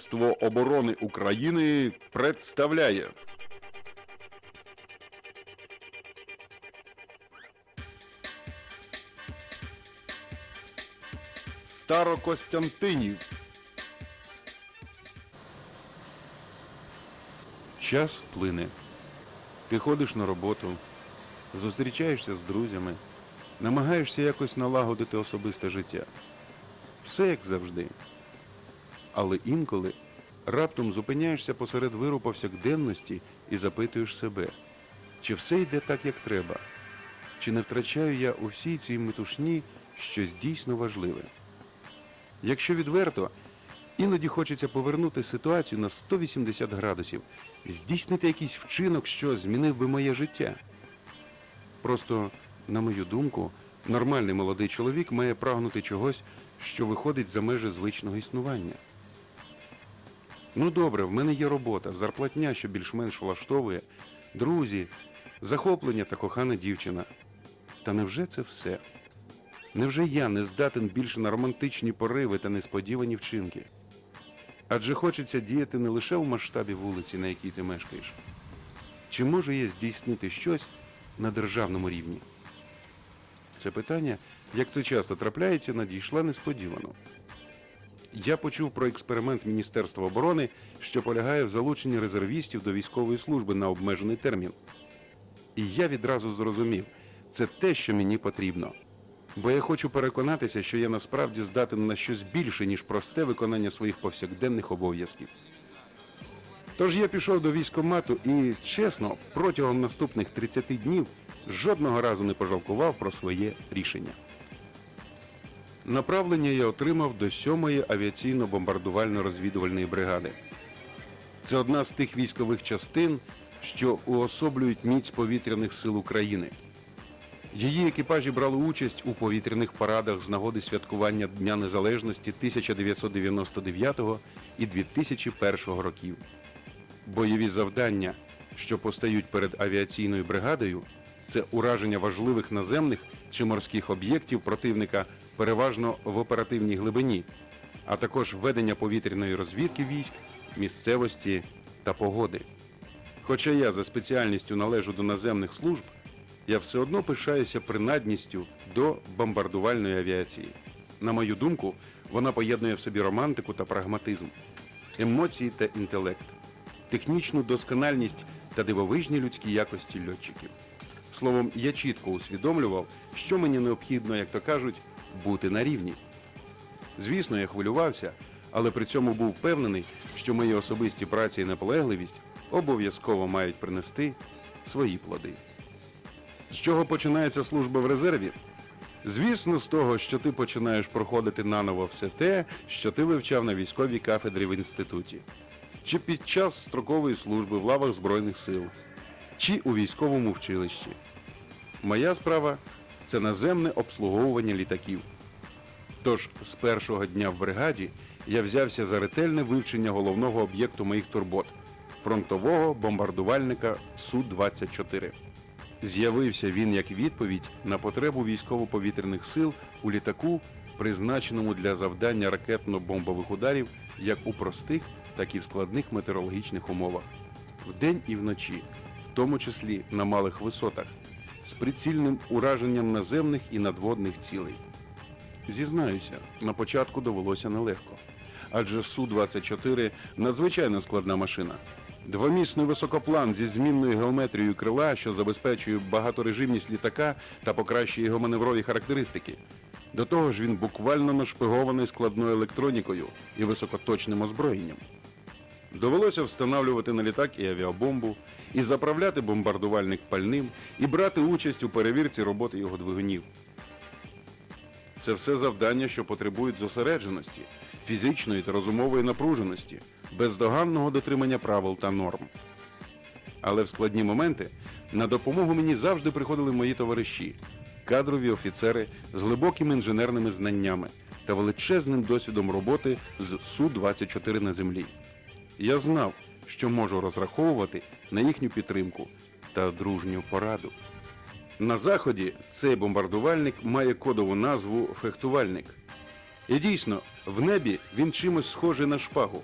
Міністерство оборони України представляє. Старокостянтинів. Час плине. Ти ходиш на роботу, зустрічаєшся з друзями, намагаєшся якось налагодити особисте життя. Все як завжди. Але інколи раптом зупиняєшся посеред виру повсякденності і запитуєш себе, чи все йде так, як треба, чи не втрачаю я у всій цій метушні щось дійсно важливе. Якщо відверто, іноді хочеться повернути ситуацію на 180 градусів, здійснити якийсь вчинок, що змінив би моє життя. Просто, на мою думку, нормальний молодий чоловік має прагнути чогось, що виходить за межі звичного існування. Ну добре, в мене є робота, зарплатня, що більш-менш влаштовує, друзі, захоплення та кохана дівчина. Та невже це все? Невже я не здатен більше на романтичні пориви та несподівані вчинки? Адже хочеться діяти не лише в масштабі вулиці, на якій ти мешкаєш. Чи можу я здійснити щось на державному рівні? Це питання, як це часто трапляється, надійшла несподівано. Я почув про експеримент Міністерства оборони, що полягає в залученні резервістів до військової служби на обмежений термін. І я відразу зрозумів, це те, що мені потрібно. Бо я хочу переконатися, що я насправді здатен на щось більше, ніж просте виконання своїх повсякденних обов'язків. Тож я пішов до військкомату і, чесно, протягом наступних 30 днів жодного разу не пожалкував про своє рішення. Направлення я отримав до 7-ї авіаційно-бомбардувально-розвідувальної бригади. Це одна з тих військових частин, що уособлюють міць повітряних сил України. Її екіпажі брали участь у повітряних парадах з нагоди святкування Дня Незалежності 1999 і 2001 років. Бойові завдання, що постають перед авіаційною бригадою, це ураження важливих наземних чи морських об'єктів противника переважно в оперативній глибині, а також ведення повітряної розвідки військ, місцевості та погоди. Хоча я за спеціальністю належу до наземних служб, я все одно пишаюся принадністю до бомбардувальної авіації. На мою думку, вона поєднує в собі романтику та прагматизм, емоції та інтелект, технічну доскональність та дивовижні людські якості льотчиків. Словом, я чітко усвідомлював, що мені необхідно, як то кажуть, бути на рівні. Звісно, я хвилювався, але при цьому був впевнений, що мої особисті праці і наполегливість обов'язково мають принести свої плоди. З чого починається служба в резерві? Звісно, з того, що ти починаєш проходити наново все те, що ти вивчав на військовій кафедрі в інституті, чи під час строкової служби в лавах Збройних сил, чи у військовому вчилищі. Моя справа це наземне обслуговування літаків. Тож з першого дня в бригаді я взявся за ретельне вивчення головного об'єкту моїх турбот фронтового бомбардувальника Су-24. З'явився він як відповідь на потребу військово-повітряних сил у літаку, призначеному для завдання ракетно-бомбових ударів як у простих, так і в складних метеорологічних умовах, вдень і вночі, в тому числі на малих висотах, з прицільним ураженням наземних і надводних цілей. Зізнаюся, на початку довелося нелегко. Адже Су-24 надзвичайно складна машина. Двомісний високоплан зі змінною геометрією крила, що забезпечує багаторежимність літака та покращує його маневрові характеристики. До того ж, він буквально нашпигований складною електронікою і високоточним озброєнням. Довелося встановлювати на літак і авіабомбу, і заправляти бомбардувальник пальним, і брати участь у перевірці роботи його двигунів. Це все завдання, що потребують зосередженості, фізичної та розумової напруженості, бездоганного дотримання правил та норм. Але в складні моменти на допомогу мені завжди приходили мої товариші, кадрові офіцери з глибокими інженерними знаннями та величезним досвідом роботи з Су-24 на землі. Я знав, що можу розраховувати на їхню підтримку та дружню пораду. На заході цей бомбардувальник має кодову назву фехтувальник. І дійсно, в небі він чимось схожий на шпагу.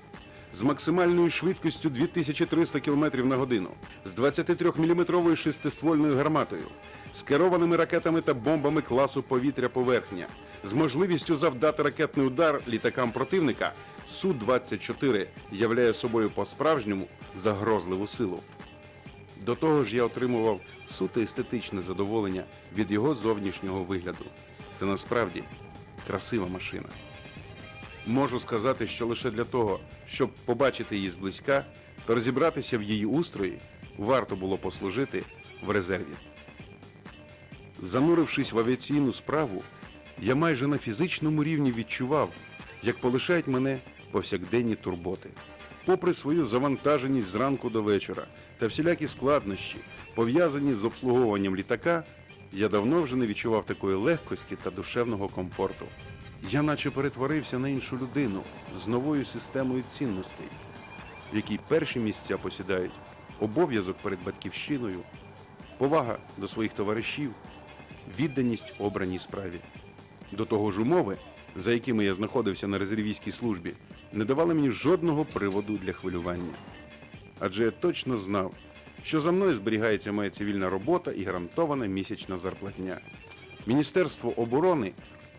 з максимальною швидкістю 2300 км на годину, з 23-мм шестиствольною гарматою, з керованими ракетами та бомбами класу повітря-поверхня, з можливістю завдати ракетний удар літакам противника, Су-24 являє собою по-справжньому загрозливу силу. До того ж, я отримував суто естетичне задоволення від його зовнішнього вигляду. Це насправді красива машина. Можу сказати, що лише для того, щоб побачити її зблизька та розібратися в її устрої, варто було послужити в резерві. Занурившись в авіаційну справу, я майже на фізичному рівні відчував, як полишають мене повсякденні турботи. Попри свою завантаженість зранку до вечора та всілякі складнощі, пов'язані з обслуговуванням літака, я давно вже не відчував такої легкості та душевного комфорту. Я наче перетворився на іншу людину з новою системою цінностей, в якій перші місця посідають обов'язок перед батьківщиною, повага до своїх товаришів, відданість обраній справі. До того ж, умови, за якими я знаходився на резервістській службі, не давали мені жодного приводу для хвилювання. Адже я точно знав, що за мною зберігається моя цивільна робота і гарантована місячна зарплатня. Міністерство оборони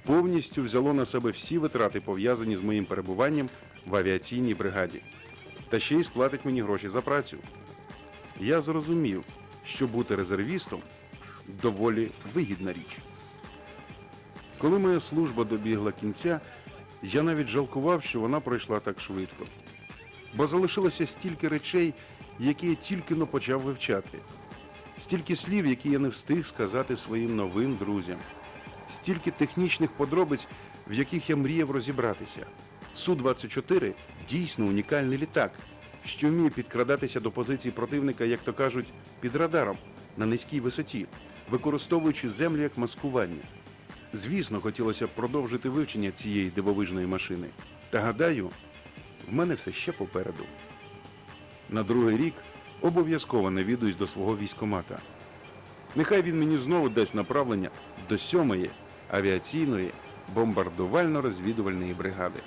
повністю взяло на себе всі витрати, пов'язані з моїм перебуванням в авіаційній бригаді, та ще й сплатить мені гроші за працю. Я зрозумів, що бути резервістом доволі вигідна річ. Коли моя служба добігла кінця, я навіть жалкував, що вона пройшла так швидко. Бо залишилося стільки речей, які я тільки но почав вивчати, стільки слів, які я не встиг сказати своїм новим друзям, стільки технічних подробиць, в яких я мріяв розібратися. Су-24 дійсно унікальний літак, що вміє підкрадатися до позицій противника, як то кажуть, під радаром на низькій висоті, використовуючи землю як маскування. Звісно, хотілося б продовжити вивчення цієї дивовижної машини. Та гадаю, в мене все ще попереду. На другий рік обов'язково навідуюсь до свого військомата. Нехай він мені знову дасть направлення до сьомої авіаційної бомбардувально-розвідувальної бригади.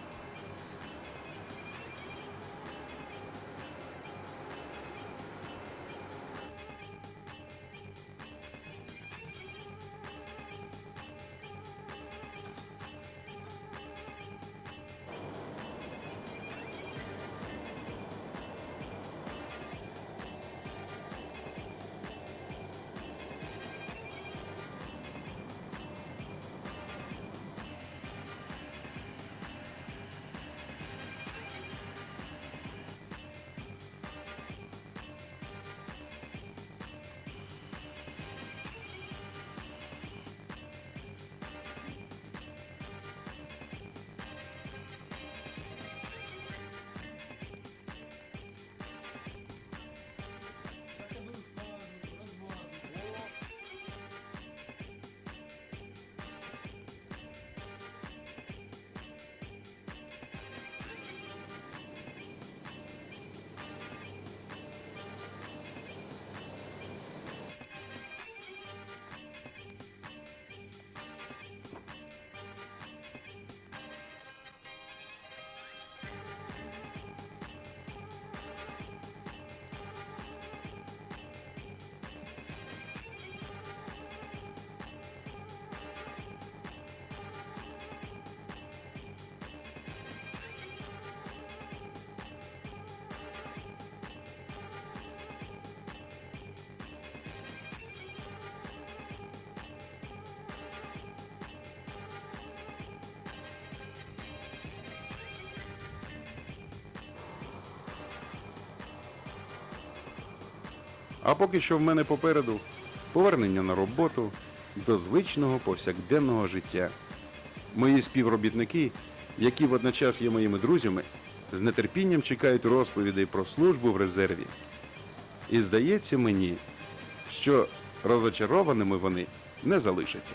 А поки що в мене попереду повернення на роботу до звичного повсякденного життя. Мої співробітники, які водночас є моїми друзями, з нетерпінням чекають розповідей про службу в резерві. І здається мені, що розочарованими вони не залишаться.